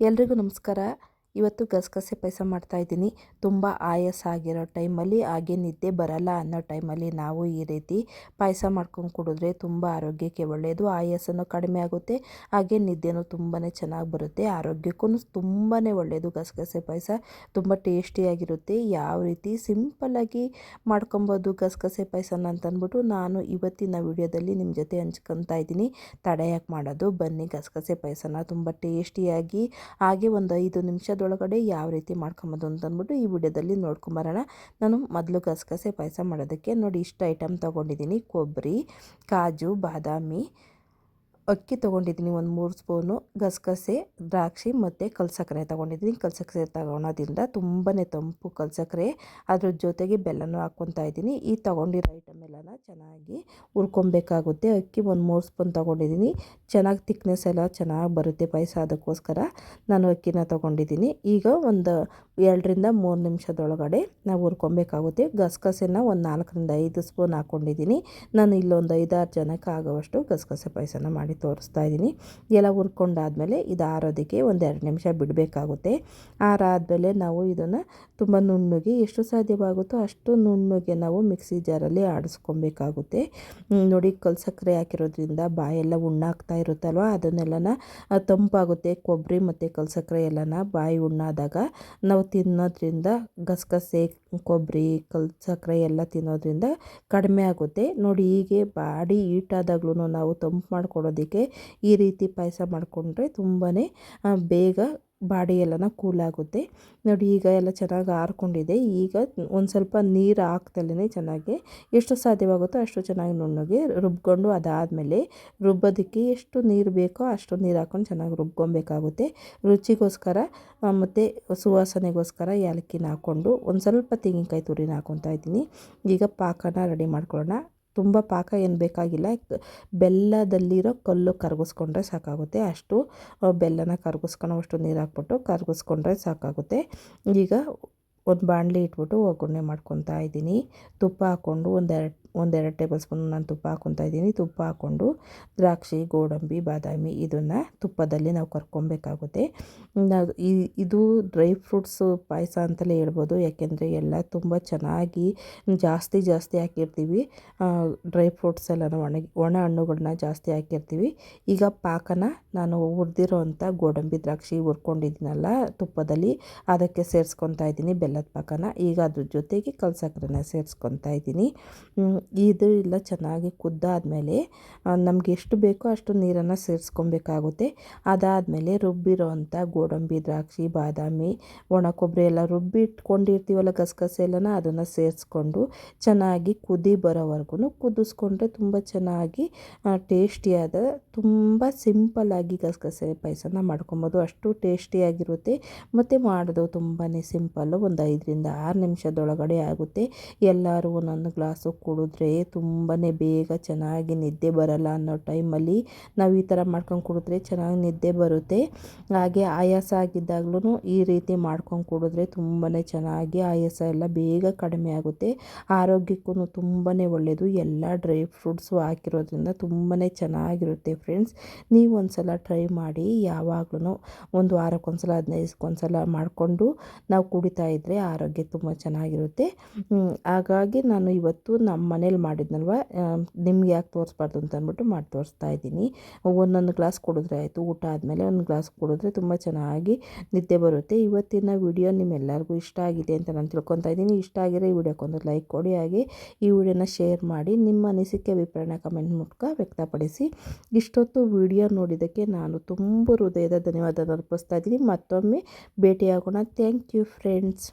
ಎಲ್ರಿಗೂ ನಮಸ್ಕಾರ. ಇವತ್ತು ಗಸಗಸೆ ಪಾಯಸ ಮಾಡ್ತಾಯಿದ್ದೀನಿ ತುಂಬ ಆಯಾಸ ಆಗಿರೋ ಟೈಮಲ್ಲಿ ಹಾಗೆ ನಿದ್ದೆ ಬರಲ್ಲ ಅನ್ನೋ ಟೈಮಲ್ಲಿ ನಾವು ಈ ರೀತಿ ಪಾಯಸ ಮಾಡ್ಕೊಂಡು ಕುಡಿದ್ರೆ ತುಂಬ ಆರೋಗ್ಯಕ್ಕೆ ಒಳ್ಳೆಯದು ಆಯಾಸನೂ ಕಡಿಮೆ ಆಗುತ್ತೆ. ಹಾಗೆ ನಿದ್ದೆನೂ ತುಂಬಾ ಚೆನ್ನಾಗಿ ಬರುತ್ತೆ. ಆರೋಗ್ಯಕ್ಕೂ ತುಂಬಾ ಒಳ್ಳೆಯದು ಗಸಗಸೆ ಪಾಯಸ. ತುಂಬ ಟೇಸ್ಟಿಯಾಗಿರುತ್ತೆ ಯಾವ ರೀತಿ ಸಿಂಪಲ್ಲಾಗಿ ಮಾಡ್ಕೊಬೋದು ಗಸಗಸೆ ಪಾಯಸನ ಅಂತಂದ್ಬಿಟ್ಟು ನಾನು ಇವತ್ತಿನ ವಿಡಿಯೋದಲ್ಲಿ ನಿಮ್ಮ ಜೊತೆ ಹಂಚ್ಕೊತಾ ಇದ್ದೀನಿ. ತಡೆಯಾಕೆ ಮಾಡೋದು ಬನ್ನಿ ಗಸಗಸೆ ಪಾಯಸನ. ತುಂಬ ಟೇಸ್ಟಿಯಾಗಿ ಹಾಗೆ ಒಂದು ಐದು ನಿಮಿಷ ಒಳಗಡೆ ಯಾವ ರೀತಿ ಮಾಡ್ಕೊಂಬೋದು ಅಂತ ಅಂದ್ಬಿಟ್ಟು ಈ ವಿಡಿಯೋದಲ್ಲಿ ನೋಡ್ಕೊಂಬರೋಣ. ನಾನು ಮೊದಲು ಗಸಗಸೆ ಪಾಯಸ ಮಾಡೋದಕ್ಕೆ ನೋಡಿ ಇಷ್ಟು ಐಟಮ್ ತೊಗೊಂಡಿದ್ದೀನಿ. ಕೊಬ್ಬರಿ, ಕಾಜು, ಬಾದಾಮಿ ಅಕ್ಕಿ ತೊಗೊಂಡಿದ್ದೀನಿ ಒಂದು ಮೂರು ಸ್ಪೂನು, ಗಸಗಸೆ, ದ್ರಾಕ್ಷಿ ಮತ್ತು ಕಲ್ಸಕ್ಕರೆ ತೊಗೊಂಡಿದ್ದೀನಿ. ಕಲ್ಸಕ್ಕರೆ ತಗೊಳೋದ್ರಿಂದ ತುಂಬಾ ತಂಪು ಕಲ್ಸಕ್ಕರೆ ಅದ್ರ ಜೊತೆಗೆ ಬೆಲ್ಲನೂ ಹಾಕ್ಕೊತಾ ಇದ್ದೀನಿ. ಈ ತೊಗೊಂಡಿರೋ ಐಟಮ್ ಎಲ್ಲನ ಚೆನ್ನಾಗಿ ಹುರ್ಕೊಬೇಕಾಗುತ್ತೆ. ಅಕ್ಕಿ ಒಂದು ಮೂರು ಸ್ಪೂನ್ ತೊಗೊಂಡಿದ್ದೀನಿ. ಚೆನ್ನಾಗಿ ತಿಕ್ನೆಸ್ ಎಲ್ಲ ಚೆನ್ನಾಗಿ ಬರುತ್ತೆ ಪಾಯಸ ಅದಕ್ಕೋಸ್ಕರ. ನಾನು ಅಕ್ಕಿನ ತೊಗೊಂಡಿದ್ದೀನಿ. ಈಗ ಒಂದು ಎರಡರಿಂದ ಮೂರು ನಿಮಿಷದೊಳಗಡೆ ನಾವು ಹುರ್ಕೊಬೇಕಾಗುತ್ತೆ. ಗಸಗಸೆನ ಒಂದು ನಾಲ್ಕರಿಂದ ಐದು ಸ್ಪೂನ್ ಹಾಕ್ಕೊಂಡಿದ್ದೀನಿ. ನಾನು ಇಲ್ಲೊಂದು ಐದಾರು ಜನಕ್ಕೆ ಆಗೋವಷ್ಟು ಗಸಗಸೆ ಪಾಯಸನ ಮಾಡಿ ತೋರಿಸ್ತಾ ಇದ್ದೀನಿ. ಎಲ್ಲ ಹುರ್ಕೊಂಡಾದಮೇಲೆ ಇದು ಆರೋದಕ್ಕೆ ಎರಡು ನಿಮಿಷ ಬಿಡಬೇಕಾಗುತ್ತೆ. ಆರಾದಮೇಲೆ ನಾವು ಇದನ್ನು ತುಂಬ ನುಣ್ಣಗೆ ಎಷ್ಟು ಸಾಧ್ಯವಾಗುತ್ತೋ ಅಷ್ಟು ನುಣ್ಣಗೆ ನಾವು ಮಿಕ್ಸಿ ಜಾರಲ್ಲಿ ಆಡಿಸ್ಕೊಬೇಕಾಗುತ್ತೆ. ನೋಡಿ ಕಲ್ ಸಕ್ಕರೆ ಹಾಕಿರೋದ್ರಿಂದ ಬಾಯೆಲ್ಲ ಉಣ್ಣಾಗ್ತಾ ಇರುತ್ತಲ್ವ? ಅದನ್ನೆಲ್ಲನ ತಂಪಾಗುತ್ತೆ. ಕೊಬ್ಬರಿ ಮತ್ತು ಕಲ್ಸಕ್ಕರೆ ಎಲ್ಲನ ಬಾಯಿ ಉಣ್ಣಾದಾಗ ನಾವು ತಿನ್ನೋದ್ರಿಂದ ಗಸಗಸೆ, ಕೊಬ್ಬರಿ ಕಲ್ಸಕ್ಕರೆ ಎಲ್ಲ ತಿನ್ನೋದ್ರಿಂದ ಕಡಿಮೆ ಆಗುತ್ತೆ. ನೋಡಿ ಹೀಗೆ ಬಾಡಿ ಈಟಾದಾಗ್ಲೂ ನಾವು ತಂಪು ಈ ರೀತಿ ಪಾಯಸ ಮಾಡಿಕೊಂಡ್ರೆ ತುಂಬಾ ಬೇಗ ಬಾಡಿ ಎಲ್ಲನ ಕೂಲಾಗುತ್ತೆ. ನೋಡಿ, ಈಗ ಎಲ್ಲ ಚೆನ್ನಾಗಿ ಆರ್ಕೊಂಡಿದೆ. ಈಗ ಒಂದು ಸ್ವಲ್ಪ ನೀರು ಹಾಕ್ದಲೇ ಚೆನ್ನಾಗಿ ಎಷ್ಟು ಸಾಧ್ಯವಾಗುತ್ತೋ ಅಷ್ಟು ಚೆನ್ನಾಗಿ ನುಣ್ಣಗೆ ರುಬ್ಕೊಂಡು ಅದಾದಮೇಲೆ ರುಬ್ಬೋದಕ್ಕೆ ಎಷ್ಟು ನೀರು ಬೇಕೋ ಅಷ್ಟು ನೀರು ಹಾಕ್ಕೊಂಡು ಚೆನ್ನಾಗಿ ರುಬ್ಕೊಬೇಕಾಗುತ್ತೆ. ರುಚಿಗೋಸ್ಕರ ಮತ್ತು ಸುವಾಸನೆಗೋಸ್ಕರ ಏಲಕ್ಕಿನ ಹಾಕ್ಕೊಂಡು ಒಂದು ಸ್ವಲ್ಪ ತೆಂಗಿನಕಾಯಿ ತುರಿನ ಹಾಕ್ಕೊತಾ ಇದ್ದೀನಿ. ಈಗ ಪಾಕನ ರೆಡಿ ಮಾಡ್ಕೊಳ್ಳೋಣ. ತುಂಬ ಪಾಕ ಏನು ಬೇಕಾಗಿಲ್ಲ. ಬೆಲ್ಲದಲ್ಲಿರೋ ಕಲ್ಲು ಕರಗಿಸ್ಕೊಂಡ್ರೆ ಸಾಕಾಗುತ್ತೆ. ಅಷ್ಟು ಬೆಲ್ಲನ ಕರಗಿಸ್ಕೊಳೋ ಅಷ್ಟು ನೀರು ಹಾಕ್ಬಿಟ್ಟು ಕರಗಿಸ್ಕೊಂಡ್ರೆ ಸಾಕಾಗುತ್ತೆ. ಈಗ ಒಂದು ಬಾಣಲಿ ಇಟ್ಬಿಟ್ಟು ಒಗ್ಗರಣೆ ಮಾಡ್ಕೊತಾ ಇದ್ದೀನಿ. ತುಪ್ಪ ಹಾಕ್ಕೊಂಡು ಒಂದೆರಡು ಒಂದೆರಡು ಟೇಬಲ್ ಸ್ಪೂನ್ ನಾನು ತುಪ್ಪ ಹಾಕ್ಕೊತಾ ಇದ್ದೀನಿ. ತುಪ್ಪ ಹಾಕ್ಕೊಂಡು ದ್ರಾಕ್ಷಿ, ಗೋಡಂಬಿ, ಬಾದಾಮಿ ಇದನ್ನು ತುಪ್ಪದಲ್ಲಿ ನಾವು ಕರ್ಕೊಬೇಕಾಗುತ್ತೆ. ಇದು ಡ್ರೈ ಫ್ರೂಟ್ಸು ಪಾಯಸ ಅಂತಲೇ ಹೇಳ್ಬೋದು. ಯಾಕೆಂದರೆ ಎಲ್ಲ ತುಂಬ ಚೆನ್ನಾಗಿ ಜಾಸ್ತಿ ಜಾಸ್ತಿ ಹಾಕಿರ್ತೀವಿ. ಡ್ರೈ ಫ್ರೂಟ್ಸ್ ಎಲ್ಲ ಒಣ ಹಣ್ಣುಗಳನ್ನ ಜಾಸ್ತಿ ಹಾಕಿರ್ತೀವಿ. ಈಗ ಪಾಕನ ನಾನು ಹುರಿದಿರೋ ಅಂಥ ಗೋಡಂಬಿ, ದ್ರಾಕ್ಷಿ ಹುರ್ಕೊಂಡಿದ್ದೀನಲ್ಲ ತುಪ್ಪದಲ್ಲಿ, ಅದಕ್ಕೆ ಸೇರಿಸ್ಕೊತಾ ಇದ್ದೀನಿ ಬೆಲ್ಲದ ಪಾಕನ. ಈಗ ಅದ್ರ ಜೊತೆಗೆ ಕಲ್ಸಕ್ರನ್ನ ಸೇರಿಸ್ಕೊತಾ ಇದ್ದೀನಿ. ಇದು ಎಲ್ಲ ಚೆನ್ನಾಗಿ ಕುದ್ದಾದಮೇಲೆ ನಮಗೆ ಎಷ್ಟು ಬೇಕೋ ಅಷ್ಟು ನೀರನ್ನು ಸೇರಿಸ್ಕೊಬೇಕಾಗುತ್ತೆ. ಅದಾದಮೇಲೆ ರುಬ್ಬಿರೋ ಅಂಥ ಗೋಡಂಬಿ, ದ್ರಾಕ್ಷಿ, ಬಾದಾಮಿ, ಒಣ ಕೊಬ್ಬರಿ ಎಲ್ಲ ರುಬ್ಬಿ ಇಟ್ಕೊಂಡಿರ್ತೀವಲ್ಲ ಗಸಗಸೆ ಎಲ್ಲನ, ಅದನ್ನು ಸೇರಿಸ್ಕೊಂಡು ಚೆನ್ನಾಗಿ ಕುದಿ ಬರೋವರೆಗೂ ಕುದಿಸ್ಕೊಂಡ್ರೆ ತುಂಬ ಚೆನ್ನಾಗಿ ಟೇಸ್ಟಿಯಾದ, ತುಂಬ ಸಿಂಪಲ್ಲಾಗಿ ಗಸಗಸೆ ಪಾಯಸನ ಮಾಡ್ಕೊಬೋದು. ಅಷ್ಟು ಟೇಸ್ಟಿಯಾಗಿರುತ್ತೆ. ಮತ್ತು ಮಾಡೋದು ತುಂಬಾ ಸಿಂಪಲ್ಲು, ಒಂದು ಐದರಿಂದ ಆರು ನಿಮಿಷದೊಳಗಡೆ ಆಗುತ್ತೆ. ಎಲ್ಲರೂ ಒಂದೊಂದು ಗ್ಲಾಸು ಕುಡಿದ್ರೆ ತುಂಬಾ ಬೇಗ ಚೆನ್ನಾಗಿ ನಿದ್ದೆ ಬರಲ್ಲ ಅನ್ನೋ ಟೈಮಲ್ಲಿ ನಾವು ಈ ಥರ ಮಾಡ್ಕೊಂಡು ಕುಡಿದ್ರೆ ಚೆನ್ನಾಗಿ ನಿದ್ದೆ ಬರುತ್ತೆ. ಹಾಗೆ ಆಯಾಸ ಆಗಿದ್ದಾಗ್ಲೂ ಈ ರೀತಿ ಮಾಡ್ಕೊಂಡು ಕುಡಿದ್ರೆ ತುಂಬಾ ಚೆನ್ನಾಗಿ ಆಯಾಸ ಎಲ್ಲ ಬೇಗ ಕಡಿಮೆ ಆಗುತ್ತೆ. ಆರೋಗ್ಯಕ್ಕೂ ತುಂಬಾ ಒಳ್ಳೆಯದು ಎಲ್ಲ ಡ್ರೈ ಫ್ರೂಟ್ಸು ಹಾಕಿರೋದ್ರಿಂದ ತುಂಬಾ ಚೆನ್ನಾಗಿರುತ್ತೆ ಫ್ರೆಂಡ್ಸ್. ನೀವು ಒಂದು ಸಲ ಟ್ರೈ ಮಾಡಿ ಯಾವಾಗಲೂ ಒಂದು ವಾರಕ್ಕೊಂದ್ಸಲ, ಹದಿನೈದಕ್ಕೊಂದ್ಸಲ ಮಾಡಿಕೊಂಡು ನಾವು ಕುಡಿತಾ ಇದ್ದರೆ ಆರೋಗ್ಯ ತುಂಬ ಚೆನ್ನಾಗಿರುತ್ತೆ. ಹಾಗಾಗಿ ನಾನು ಇವತ್ತು ನಮ್ಮ ಮನೇಲಿ ಮಾಡಿದ್ನಲ್ವ? ನಿಮ್ಗೆ ಯಾಕೆ ತೋರಿಸ್ಬಾರ್ದು ಅಂತ ಅಂದ್ಬಿಟ್ಟು ಮಾಡಿ ತೋರಿಸ್ತಾ ಇದ್ದೀನಿ. ಒಂದೊಂದು ಗ್ಲಾಸ್ ಕುಡಿದ್ರೆ ಆಯಿತು, ಊಟ ಆದಮೇಲೆ ಒಂದು ಗ್ಲಾಸ್ ಕುಡಿದ್ರೆ ತುಂಬ ಚೆನ್ನಾಗಿ ನಿದ್ದೆ ಬರುತ್ತೆ. ಇವತ್ತಿನ ವಿಡಿಯೋ ನಿಮ್ಮೆಲ್ಲರಿಗೂ ಇಷ್ಟ ಆಗಿದೆ ಅಂತ ನಾನು ತಿಳ್ಕೊತಾ ಇದ್ದೀನಿ. ಇಷ್ಟ ಆಗಿರೋ ಈ ವಿಡಿಯೋಕ್ಕೊಂದು ಲೈಕ್ ಕೊಡಿ. ಹಾಗೆ ಈ ವಿಡಿಯೋನ ಶೇರ್ ಮಾಡಿ, ನಿಮ್ಮ ಅನಿಸಿಕೆ, ಅಭಿಪ್ರಾಯನ ಕಮೆಂಟ್ ಮೂಲಕ ವ್ಯಕ್ತಪಡಿಸಿ. ಇಷ್ಟೊತ್ತು ವಿಡಿಯೋ ನೋಡಿದ್ದಕ್ಕೆ ನಾನು ತುಂಬ ಹೃದಯದ ಧನ್ಯವಾದ ಅರ್ಪಿಸ್ತಾ ಇದ್ದೀನಿ. ಮತ್ತೊಮ್ಮೆ ಭೇಟಿಯಾಗೋಣ. Thank you friends.